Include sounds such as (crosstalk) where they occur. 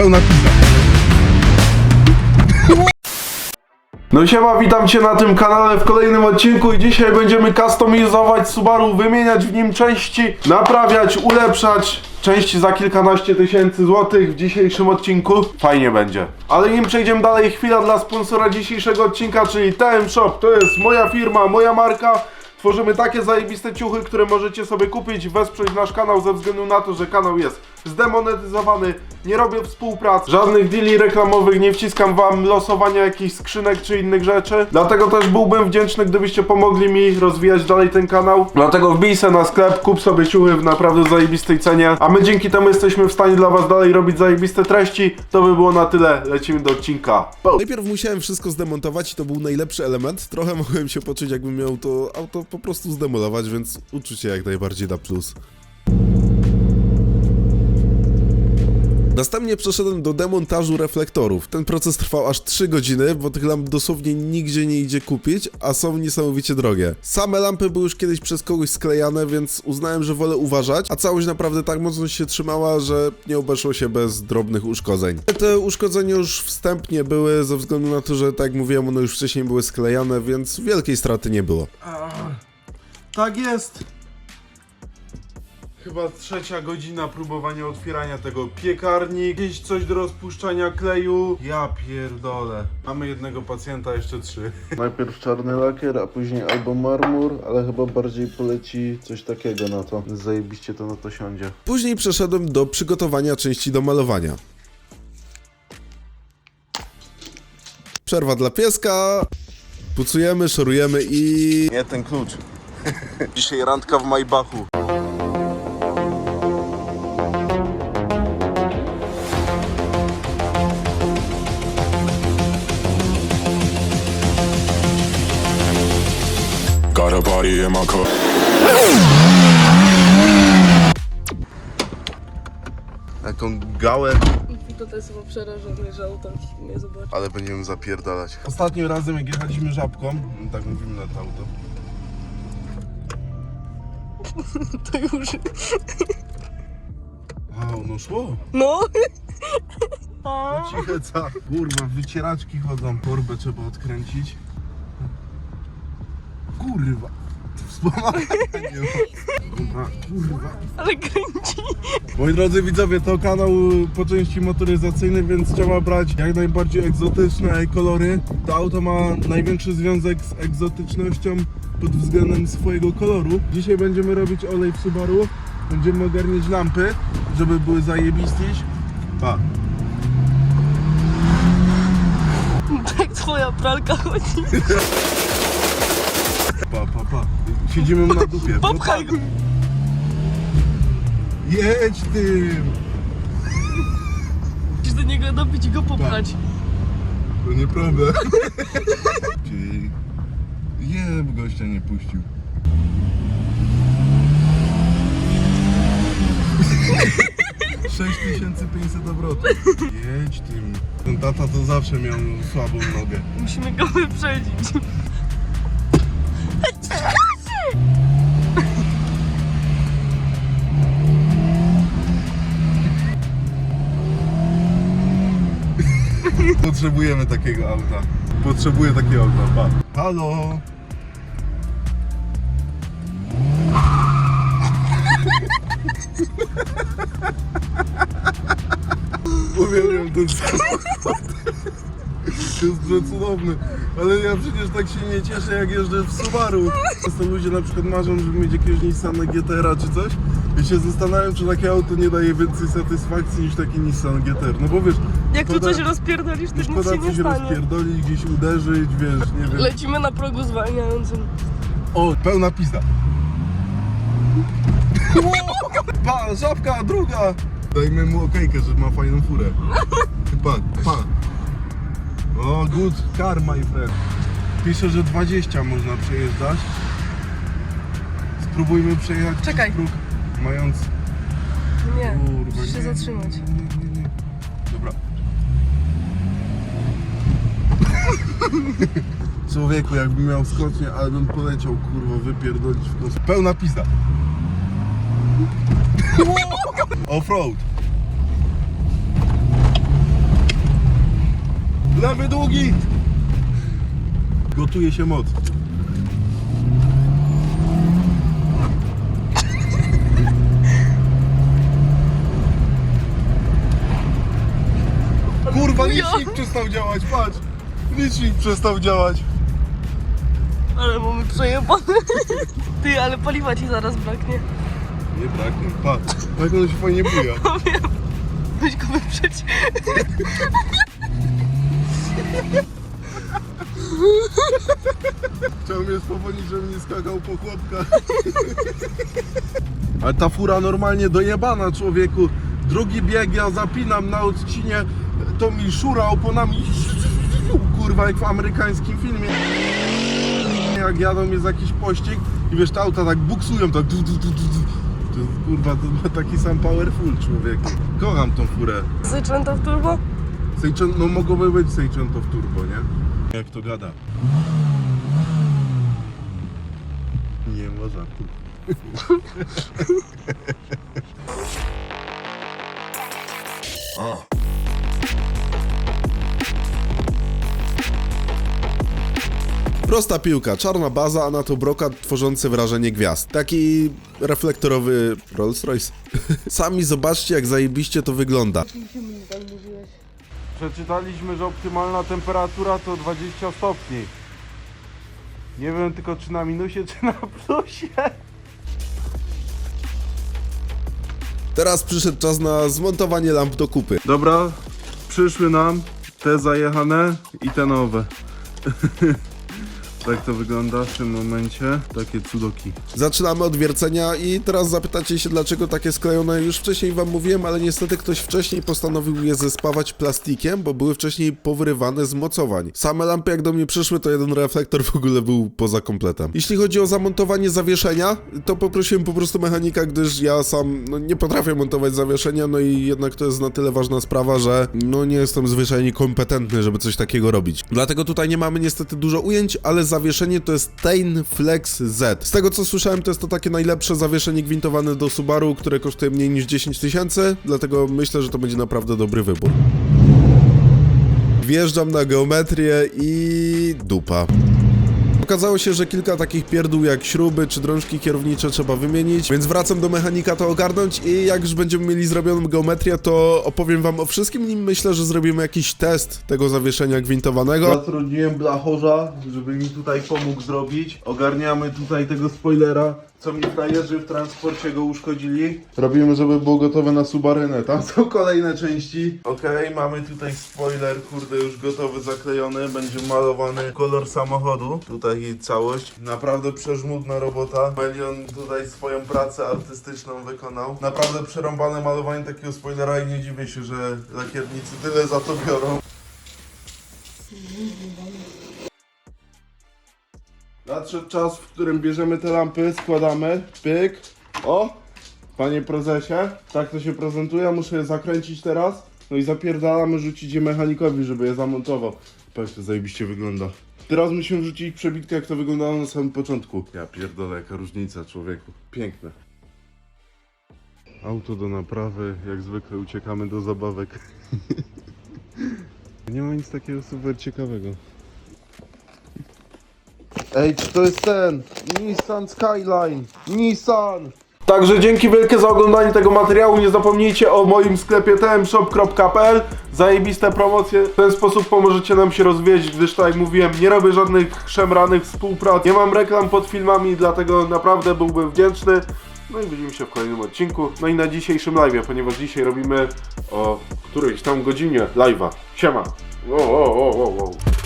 pełna pizza. No siema, witam cię na tym kanale w kolejnym odcinku i dzisiaj będziemy customizować Subaru, wymieniać w nim części, naprawiać, ulepszać części za kilkanaście tysięcy złotych w dzisiejszym odcinku. Fajnie będzie. Ale nim przejdziemy dalej, chwila dla sponsora dzisiejszego odcinka, czyli TM Shop. To jest moja firma, moja marka. Tworzymy takie zajebiste ciuchy, które możecie sobie kupić, wesprzeć nasz kanał ze względu na to, że kanał jest zdemonetyzowany, nie robię współprac, żadnych deali reklamowych, nie wciskam wam losowania jakichś skrzynek czy innych rzeczy. Dlatego też byłbym wdzięczny, gdybyście pomogli mi rozwijać dalej ten kanał. Dlatego wbij se na sklep, kup sobie ciuchy w naprawdę zajebistej cenie, a my dzięki temu jesteśmy w stanie dla was dalej robić zajebiste treści. To by było na tyle, lecimy do odcinka. Najpierw musiałem wszystko zdemontować i to był najlepszy element. Trochę mogłem się poczuć, jakbym miał to auto po prostu zdemolować, więc uczucie jak najbardziej na plus. Następnie przeszedłem do demontażu reflektorów. Ten proces trwał aż 3 godziny, bo tych lamp dosłownie nigdzie nie idzie kupić, a są niesamowicie drogie. Same lampy były już kiedyś przez kogoś sklejane, więc uznałem, że wolę uważać, a całość naprawdę tak mocno się trzymała, że nie obeszło się bez drobnych uszkodzeń. Te uszkodzenia już wstępnie były ze względu na to, że tak jak mówiłem, one już wcześniej były sklejane, więc wielkiej straty nie było. Tak jest. Chyba trzecia godzina próbowania otwierania tego piekarnik, jakieś coś do rozpuszczania kleju. Ja pierdolę. Mamy jednego pacjenta, jeszcze trzy. (laughs) Najpierw czarny lakier, a później albo marmur, ale chyba bardziej poleci coś takiego na to. Zajebiście to na to siądzie. Później przeszedłem do przygotowania części do malowania. Przerwa dla pieska. Pucujemy, szorujemy i... Nie ten klucz. (laughs) Dzisiaj randka w Maybachu. A body in my car. Jaką gałę, To też chyba przerażony, że auto mnie zobaczy. ale będziemy zapierdalać. Ostatnim razem jak jechaliśmy żabką, no tak mówimy na to auto. (laughs) To już. A, ono szło. No! Ciche ca. Kurwa, wycieraczki chodzą. Torbę trzeba odkręcić. Kurwa. Wspomaganie. Kurwa, kurwa. Ale kręci. Moi drodzy widzowie, to kanał po części motoryzacyjny, więc trzeba brać jak najbardziej egzotyczne kolory. To auto ma największy związek z egzotycznością pod względem swojego koloru. Dzisiaj będziemy robić olej w Subaru. Będziemy ogarniać lampy, żeby były zajebistiś. Pa. (laughs) Tak twoja pralka chodzi. (laughs) Siedzimy na dupie. Popchaj go. Jedź tym! Musisz do niego dobić i go popchać. To nie problem. (laughs) Czyli... Jeb, gościa nie puścił. (laughs) Sześć tysięcy pięćset obrotów. Jedź tym. Ten tata to zawsze miał słabą nogę. Musimy go wyprzedzić. Potrzebujemy takiego auta. Potrzebuję takiego auta. Pa. Halo? Uwielbiam ten samochód. Jest przecudowny. Ale ja przecież tak się nie cieszę jak jeżdżę w Subaru. Często ludzie na przykład marzą, żeby mieć jakiegoś Nissana GTR-a czy coś. I się zastanawiam, czy takie auto nie daje więcej satysfakcji niż taki Nissan GTR. No bo wiesz, Jak tu szkoda- coś rozpierdolisz, to nic szkoda się nie coś stanie. rozpierdolić, gdzieś uderzyć, wiesz, nie wiem. Lecimy na progu zwalniającym. O, pełna pizda. (laughs) Pa, żabka, druga! Dajmy mu okejkę, że ma fajną furę. Pa, pa. O, good car, my friend. Pisze, że 20 można przejeżdżać. Spróbujmy przejechać przez Czekaj. próg, mając... Nie, Kurwa, musisz się nie, zatrzymać. Nie, nie, nie. Dobra. (laughs) Człowieku, jakbym miał skocznie, ale bym poleciał, kurwa, wypierdolić w kosmos. Pełna pizda. (laughs) Offroad. Lewy długi! Gotuje się moc. Kurwa, licznik przestał działać, patrz! Licznik przestał działać. Ale mamy przejebane. Ty, ale paliwa ci zaraz braknie. Nie braknie, patrz. Jak ono się fajnie buja. (laughs) Weź go wyprzeć. Chciał mnie spowolnić, żebym nie skakał po chłopkach. (laughs) Ale ta fura normalnie dojebana człowieku. Drugi bieg ja zapinam na odcinie, to mi szura oponami. Kurwa, jak w amerykańskim filmie. Jak jadą jest jakiś pościg i wiesz, te auta tak buksują, tak du, du, du, du, du. To, kurwa, to ma (laughs) taki sam powerful człowieku. Kocham tą furę. Zyczęta w turbo? Sejczon, no mogłoby być Sejczęto w turbo, nie? Jak to gada? Nie ma żartu. (laughs) Prosta piłka, czarna baza, a na to brokat tworzący wrażenie gwiazd. Taki reflektorowy Rolls Royce. (laughs) Sami zobaczcie, jak zajebiście to wygląda. Przeczytaliśmy, że optymalna temperatura to 20 stopni. Nie wiem tylko czy na minusie, czy na plusie. Teraz przyszedł czas na zmontowanie lamp do kupy. Dobra, przyszły nam te zajechane i te nowe. (laughs) tak to wygląda w tym momencie. Takie cudoki. Zaczynamy od wiercenia i teraz zapytacie się, dlaczego takie sklejone. Już wcześniej wam mówiłem, ale niestety ktoś wcześniej postanowił je zespawać plastikiem, bo były wcześniej powyrywane z mocowań. Same lampy jak do mnie przyszły, to jeden reflektor w ogóle był poza kompletem. Jeśli chodzi o zamontowanie zawieszenia, to poprosiłem po prostu mechanika, gdyż ja sam no, nie potrafię montować zawieszenia, no i jednak to jest na tyle ważna sprawa, że no nie jestem zwyczajnie kompetentny, żeby coś takiego robić. Dlatego tutaj nie mamy niestety dużo ujęć, ale zawieszenie to jest Tain Flex Z. Z tego co słyszałem, to jest to takie najlepsze zawieszenie gwintowane do Subaru, które kosztuje mniej niż 10 tysięcy, dlatego myślę, że to będzie naprawdę dobry wybór. Wjeżdżam na geometrię i dupa. Okazało się, że kilka takich pierdół jak śruby czy drążki kierownicze trzeba wymienić, więc wracam do mechanika to ogarnąć i jak już będziemy mieli zrobioną geometrię, to opowiem wam o wszystkim i myślę, że zrobimy jakiś test tego zawieszenia gwintowanego. Zatrudniłem blachorza, żeby mi tutaj pomógł zrobić. Ogarniamy tutaj tego spoilera, co mi frajerzy w transporcie go uszkodzili. Robimy, żeby było gotowe na subarynę. Tam są kolejne części. Okej, mamy tutaj spoiler, kurde, już gotowy, zaklejony. Będzie malowany kolor samochodu. Tutaj całość. Naprawdę przeżmudna robota. Melion tutaj swoją pracę artystyczną wykonał. Naprawdę przerąbane malowanie takiego spoilera i nie dziwię się, że lakiernicy tyle za to biorą. Nadszedł czas, w którym bierzemy te lampy, składamy, pyk, o, panie prezesie, tak to się prezentuje, muszę je zakręcić teraz, no i zapierdalamy, rzucić je mechanikowi, żeby je zamontował. Patrz, to zajebiście wygląda. Teraz musimy wrzucić przebitkę, jak to wyglądało na samym początku. Ja pierdolę, jaka różnica, człowieku. Piękne. Auto do naprawy, jak zwykle uciekamy do zabawek. (laughs) Nie ma nic takiego super ciekawego. Ej, czy to jest ten? Nissan Skyline. Nissan! Także dzięki wielkie za oglądanie tego materiału. Nie zapomnijcie o moim sklepie tmshop.pl. Zajebiste promocje. W ten sposób pomożecie nam się rozwijać, gdyż tak jak mówiłem, nie robię żadnych szemranych współprac. Nie mam reklam pod filmami, dlatego naprawdę byłbym wdzięczny. No i widzimy się w kolejnym odcinku. No i na dzisiejszym live, ponieważ dzisiaj robimy o którejś tam godzinie live'a. Siema. O, o, o, o.